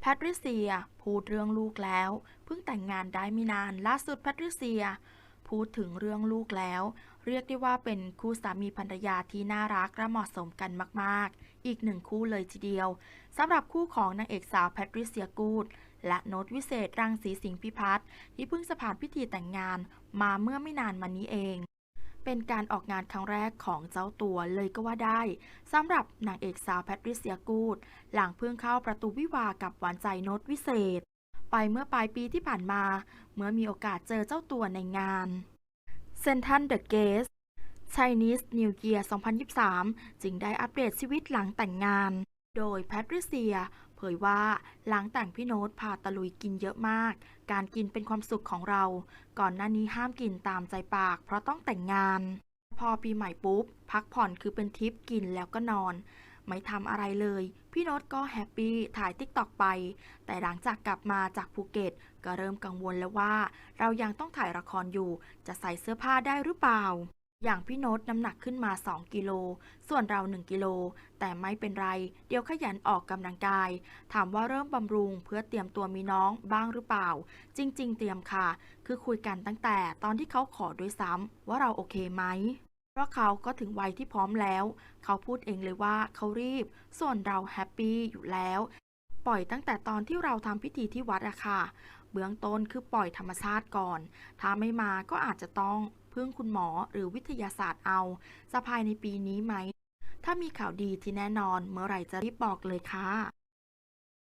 แพทริเซีย พูดเรื่องลูกแล้ว เพิ่งแต่งงานได้ไม่นานล่าสุดแพทริเซีย พูดถึงเรื่องลูกแล้ว เรียกได้ว่าเป็นคู่สามีภรรยาที่น่ารักและเหมาะสมกันมากๆ อีกหนึ่งคู่เลยทีเดียวสำหรับคู่ของนางเอกสาวแพทริเซียกูดและโน้ตวิเศษรังสีสิงห์พิพัฒน์ที่เพิ่งสะพานพิธีแต่งงานมาเมื่อไม่นานมานี้เอง เป็นการออกงานครั้งแรกของเจ้าตัวเลยก็ว่าได้สำหรับนางเอกสาวแพทริเซียกูด หลังเพิ่งเข้าประตูวิวากับหวานใจโน้ตวิเศษ ไปเมื่อปลายปีที่ผ่านมา เมื่อมีโอกาสเจอเจ้าตัวในงานเซนทันเดอะเกส Chinese New Year 2023 จึงได้อัปเดตชีวิตหลังแต่งงาน โดยแพทริเซีย เผยว่าหลังแต่งพี่โน้ตพาตะลุยกินเยอะมาก การกินเป็นความสุขของเรา ก่อนหน้านี้ห้ามกินตามใจปาก เพราะต้องแต่งงาน พอปีใหม่ปุ๊บ พักผ่อนคือเป็นทริปกินแล้วก็นอน ไม่ทำอะไรเลย พี่โน้ตก็แฮปปี้ถ่ายติ๊กตอกไป แต่หลังจากกลับมาจากภูเก็ต ก็เริ่มกังวลแล้วว่า เรายังต้องถ่ายละครอยู่ จะใส่เสื้อผ้าได้หรือเปล่า อย่างพี่โน้ตน้ำหนักขึ้นมา 2 กิโล ส่วนเรา 1 กิโล แต่ไม่เป็นไร เดี๋ยวขยันออกกำลังกาย ถามว่าเริ่มบำรุงเพื่อเตรียมตัวมีน้องบ้างหรือเปล่า จริง ๆ เตรียมค่ะ คือคุยกันตั้งแต่ตอนที่เขาขอด้วยซ้ำว่าเราโอเคไหม เพราะเขาก็ถึงวัยที่พร้อมแล้ว เขาพูดเองเลยว่าเขารีบ ส่วนเราแฮปปี้อยู่แล้ว ปล่อยตั้งแต่ตอนที่เราทำพิธีที่วัดอะค่ะ เบื้องต้นคือปล่อยธรรมชาติก่อน ถ้าไม่มาก็อาจจะต้อง พึ่งคุณหมอหรือวิทยาศาสตร์เอาจะภายในปีนี้ไหม ถ้ามีข่าวดีที่แน่นอนเมื่อไหร่จะรีบบอกเลยค่ะ